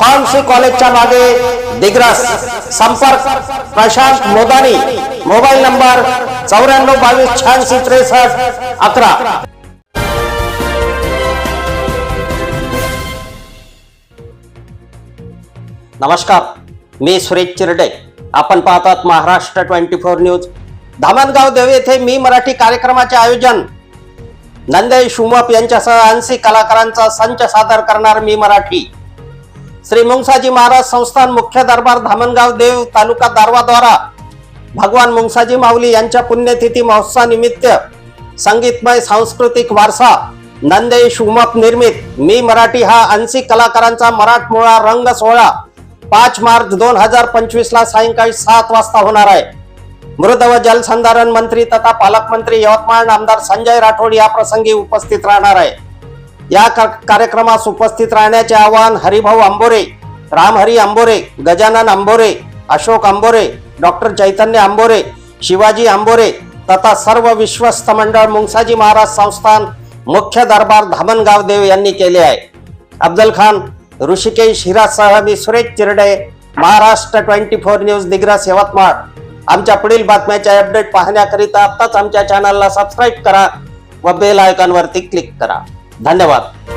Pharmacy कॉलेजच्या मागे दिग्रस संपर्क प्रशांत मोदानी मोबाईल नंबर चौऱ्याण्णव बावीस शहाऐंशी त्रेसष्ट अकरा. नमस्कार मी सुरेश चिरडे. आपण पाहतात Maharashtra twenty four news. Dhamangaon Deo येथे मी मराठी कार्यक्रमाचे आयोजन. नंदेश शुमप यांच्यासह ऐंशी कलाकारांचा संच सादर करणार मी मराठी. श्री मुंगसाजी महाराज संस्थान मुख्य दरबार धामणगाव देव तालुका दारवाद्वारा भगवान मुंगसाजी माऊली यांच्या पुण्यतिथी महोत्सवानिमित्त संगीतमय सांस्कृतिक वारसा नंदेश उमप निर्मित मी मराठी हा आंशिक कलाकारांचा मराठमोळा रंग सोहळा पाच मार्च दोन हजार पंचवीस ला सायंकाळी सात वाजता होणार आहे. मृद व जलसंधारण मंत्री तथा पालकमंत्री यवतमाळ आमदार संजय राठोड या प्रसंगी उपस्थित राहणार आहे. या का- कार्यक्रमास उपस्थित राहण्याचे आवाहन हरिभाऊ आंबोरे रामहरी आंबोरे गजानन आंबोरे अशोक आंबोरे डॉक्टर चैतन्य आंबोरे शिवाजी आंबोरे तथा सर्व विश्वस्त मंडळ मुंगसाजी महाराज संस्थान मुख्य दरबार धामणगाव देव यांनी केले आहे. अब्दल खान ऋषिकेश हिरासह मी Suresh Chirde Maharashtra twenty four news Digras Yavatmal. आमच्या पुढील बातम्याचे अपडेट पाहण्याकरिता आत्ताच आमच्या चॅनलला सबस्क्राईब करा व बेल आयकॉनवरती क्लिक करा. धन्यवाद.